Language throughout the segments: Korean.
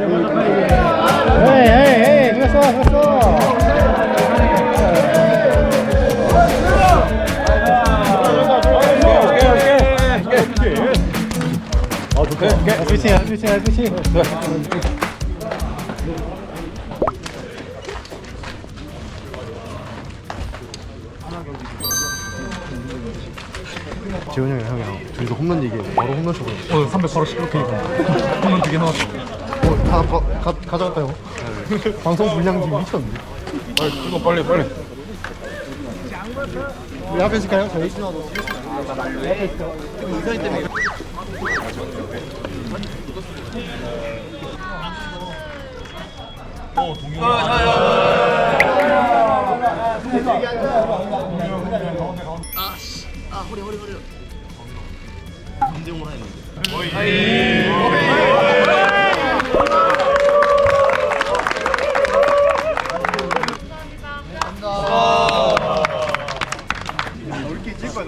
에이 에이 에이 그랬어 그랬어. 아 좋다 그렇지 그렇지 그렇지 재훈이 형이 형이랑 둘이서 홈런 얘기해. 바로 홈런 쳐버려 오늘 300 바로 시끄럽게 홈런 두개 넣었어 어, 다 가, 가, 가져갈까요? 방송 분량 지금 미쳤는데 빨리 이거 빨리 빨리 우리 앞에 있을까요? 저희?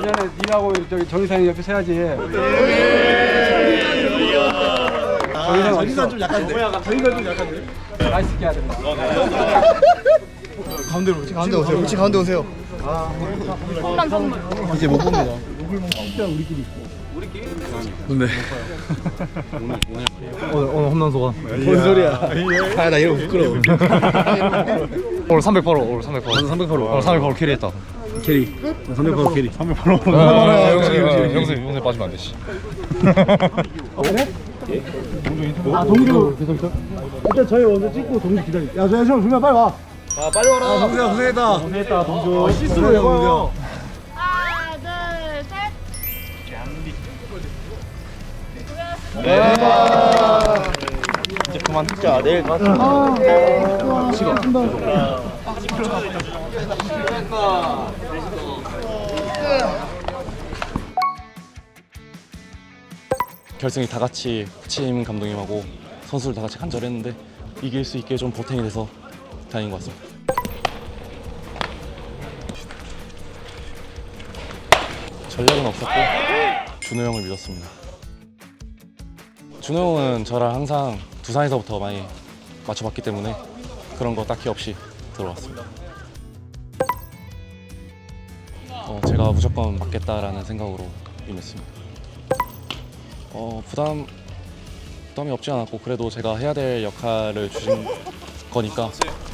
내년에 니하고 저기 정의상이 옆에 서야지. 정의상 저기가 좀 약한데. 저기가 좀 약한데? 나이스 해야 된다. 가운데로 가운데 오세요. 혹시 가운데 오세요. 이제 못 봅니다. 오늘 오늘 홈런 소감. 뭔 소리야. 아나 이러고 부끄러워. 오늘 300 바로 오늘 300 바로 300 바로 오늘 300 바로 캐리했다 캐리. 300번 캐리. 300번. 영수 영수 영수 빠지면 안 되지 아, 동주 계속 있어? 일단 저희 먼저 찍고 동주 기다리. 야, 저희 형 준비 빨리 와. 아 빨리 와라 동주야 고생했다. 고생했다, 동주. 실수로 형, 동주. 하나, 둘, 셋. 이제 그만 찍자 내일 가서 결승이 다 같이 부침 감독님하고 선수들 다 같이 간절했는데 이길 수 있게 좀 보탬이 돼서 다행인 것 같습니다. 전략은 없었고 준호 형을 믿었습니다. 준호 형은 저랑 항상 두산에서부터 많이 맞춰봤기 때문에 그런 거 딱히 없이 들어왔습니다. 어, 제가 무조건 맞겠다라는 생각으로 임했습니다. 어, 부담 부담이 없지 않았고 그래도 제가 해야 될 역할을 주신 거니까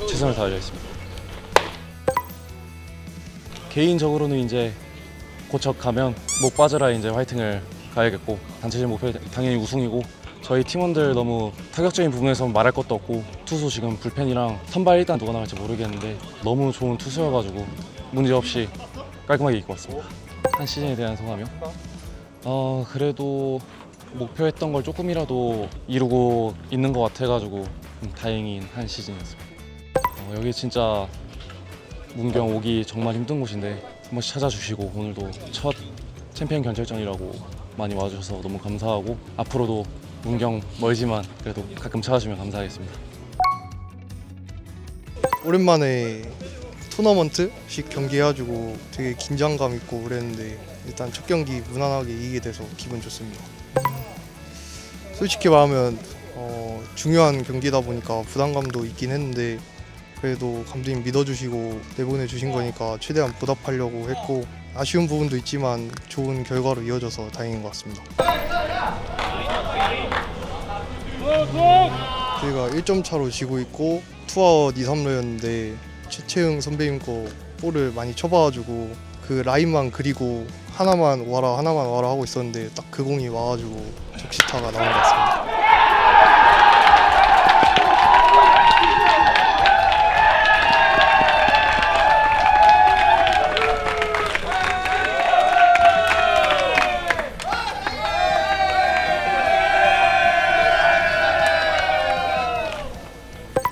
최선을 다하겠습니다. 개인적으로는 이제 고척하면 못 빠져라 이제 화이팅을 가야겠고 단체전 목표 당연히 우승이고 저희 팀원들 너무 타격적인 부분에서 말할 것도 없고 투수 지금 불펜이랑 선발 일단 누가 나갈지 모르겠는데 너무 좋은 투수여가지고 문제 없이 깔끔하게 이기고 왔습니다. 한 시즌에 대한 소감이요? 어 그래도 목표했던 걸 조금이라도 이루고 있는 것 같아가지고 음, 다행인 한 시즌이었습니다. 어, 여기 진짜 문경 오기 정말 힘든 곳인데 한 번씩 찾아주시고 오늘도 첫 챔피언 견철전이라고 많이 와주셔서 너무 감사하고 앞으로도 문경 멀지만 그래도 가끔 찾아주면 감사하겠습니다. 오랜만에 토너먼트식 경기 해가지고 되게 긴장감 있고 그랬는데 일단 첫 경기 무난하게 이기게 돼서 기분 좋습니다. 솔직히 말하면 어, 중요한 경기다 보니까 부담감도 있긴 했는데 그래도 감독님 믿어주시고 내보내주신 거니까 최대한 보답하려고 했고 아쉬운 부분도 있지만 좋은 결과로 이어져서 다행인 것 같습니다. 저희가 1점 차로 지고 있고 투아웃 2, 3루였는데 최채흥 선배님 거 볼을 많이 쳐봐가지고 그 라인만 그리고 하나만 와라 하나만 와라 하고 있었는데 딱 그 공이 와가지고 적시타가 나온 것 같습니다.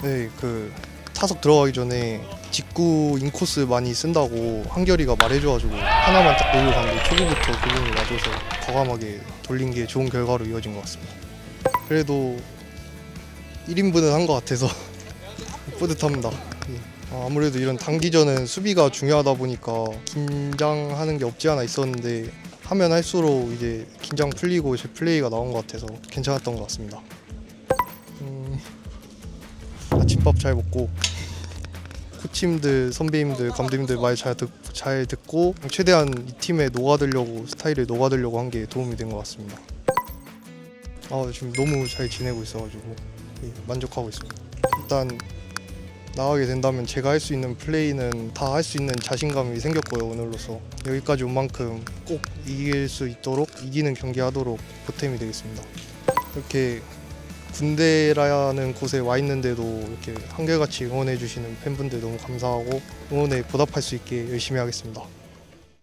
네, 그 타석 들어가기 전에 직구 인코스 많이 쓴다고 한결이가 말해줘가지고 하나만 딱 놀고 갔는데 초구부터 그분이 맞아서 과감하게 돌린 게 좋은 결과로 이어진 것 같습니다. 그래도 1인분은 한 것 같아서 뿌듯합니다. 예. 아, 아무래도 이런 단기전은 수비가 중요하다 보니까 긴장하는 게 없지 않아 있었는데 하면 할수록 이제 긴장 풀리고 제 플레이가 나온 것 같아서 괜찮았던 것 같습니다. 아침밥 잘 먹고 코치님들, 선배님들, 감독님들 말 잘 잘 듣고 최대한 이 팀에 녹아들려고 스타일에 녹아들려고 한 게 도움이 된 것 같습니다. 아 지금 너무 잘 지내고 있어가지고 예, 만족하고 있습니다. 일단 나가게 된다면 제가 할 수 있는 플레이는 다 할 수 있는 자신감이 생겼고요 오늘로서 여기까지 온 만큼 꼭 이길 수 있도록 이기는 경기하도록 보탬이 되겠습니다. 이렇게 군대라는 곳에 와 있는데도 이렇게 한결같이 응원해 주시는 팬분들 너무 감사하고 응원에 보답할 수 있게 열심히 하겠습니다.